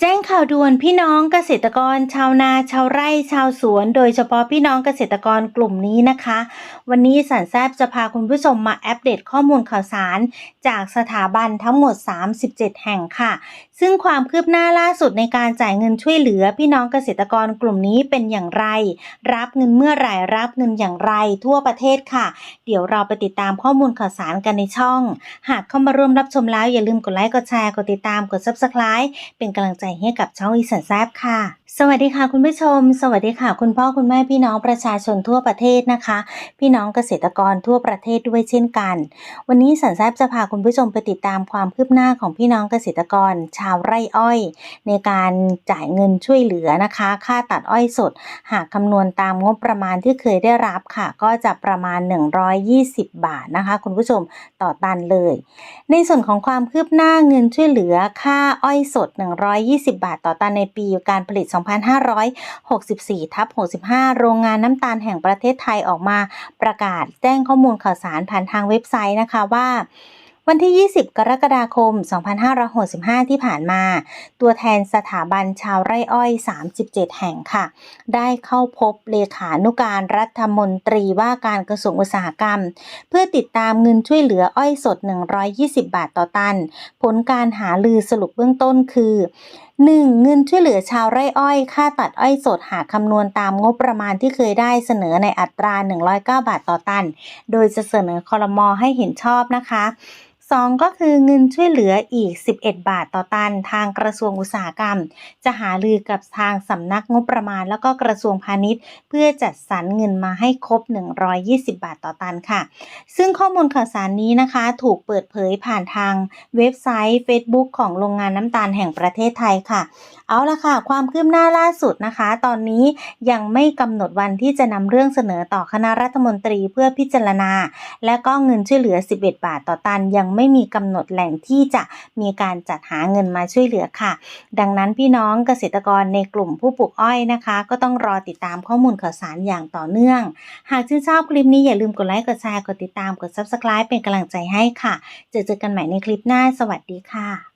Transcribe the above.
แจ้งข่าวด่วนพี่น้องเกษตรกร ชาวนาชาวไร่ชาวสวน โดยเฉพาะพี่น้องเกษตรกรกลุ่มนี้นะคะ วันนี้สันแซบจะพาคุณผู้ชมมาอัปเดตข้อมูลข่าวสาร จากสถาบันทั้งหมด 37 แห่งค่ะ ซึ่งความคืบหน้าล่าสุดในการจ่ายเงินช่วยเหลือ พี่น้องเกษตรกรกลุ่มนี้เป็นอย่างไร รับเงินเมื่อไหร่รับเงินอย่างไร ทั่วประเทศค่ะ เดี๋ยวเราไปติดตามข้อมูลข่าวสารกันในช่อง หากเข้ามาร่วมรับชมแล้วอย่าลืมกดไลค์กดแชร์กดติดตามกด subscribe เป็นกำลังใจให้กับช่องอีสันแซบค่ะ สวัสดีค่ะคุณผู้ชม สวัสดีค่ะ คุณพ่อคุณแม่พี่น้องประชาชนทั่วประเทศนะคะ พี่น้องเกษตรกรทั่วประเทศด้วยเช่นกัน วันนี้สันแซบจะพาคุณผู้ชมไปติดตามความคืบหน้าของพี่น้องเกษตรกร ชาวไร่อ้อย ในการจ่ายเงินช่วยเหลือนะคะ ค่าตัดอ้อยสด หากคำนวณตามงบประมาณที่เคยได้รับค่ะ ก็จะประมาณ 120 บาทนะคะ คุณผู้ชมต่อตันเลย ในส่วนของความคืบหน้าเงินช่วยเหลือค่าอ้อยสด 120บาทต่อตันในปีการผลิต 2564ทับ65 โรงงานน้ำตาลแห่งประเทศไทยออกมาประกาศแจ้งข้อมูลข่าวสารผ่านทางเว็บไซต์นะคะว่าวันที่ 20 กรกฎาคม 2565 ที่ผ่านมา ตัวแทนสถาบันชาวไร่อ้อย 37 แห่งค่ะ ได้เข้าพบเลขานุการรัฐมนตรีว่าการกระทรวงอุตสาหกรรม เพื่อติดตามเงินช่วยเหลืออ้อยสด 120 บาทต่อตัน ผลการหาลือสรุปเบื้องต้นคือ 1. เงินช่วยเหลือชาวไร่อ้อย ค่าตัดอ้อยสดหากคำนวณตามงบประมาณที่เคยได้เสนอในอัตรา 109 บาทต่อตัน โดยจะเสนอคอรมอให้เห็นชอบนะคะ 2. ก็คือเงินช่วยเหลืออีก 11 บาทต่อตัน ทางกระทรวงอุตสาหกรรม จะหาลือกับทางสำนักงบประมาณ แล้วก็กระทรวงพาณิชย์ เพื่อจัดสรรเงินมาให้ครบ 120 บาทต่อตันค่ะ ซึ่งข้อมูลข่าวสารนี้นะคะ ถูกเปิดเผยผ่านทางเว็บไซต์ Facebook ของโรงงานน้ำตาลแห่งประเทศไทยค่ะเอาละค่ะ ความคืบหน้าล่าสุดนะคะ ตอนนี้ยังไม่กำหนดวันที่จะนำเรื่องเสนอต่อคณะรัฐมนตรีเพื่อพิจารณา และก็เงินช่วยเหลือ 11 บาทต่อตัน ยังไม่มีกำหนดแหล่งที่จะมีการจัดหาเงินมาช่วยเหลือค่ะ ดังนั้นพี่น้องเกษตรกรในกลุ่มผู้ปลูกอ้อยนะคะ ก็ต้องรอติดตามข้อมูลข่าวสารอย่างต่อเนื่อง หากชื่นชอบคลิปนี้อย่าลืมกดไลค์กดแชร์กดติดตามกด subscribe เป็นกำลังใจให้ค่ะ เจอเจอกันใหม่ในคลิปหน้าสวัสดีค่ะ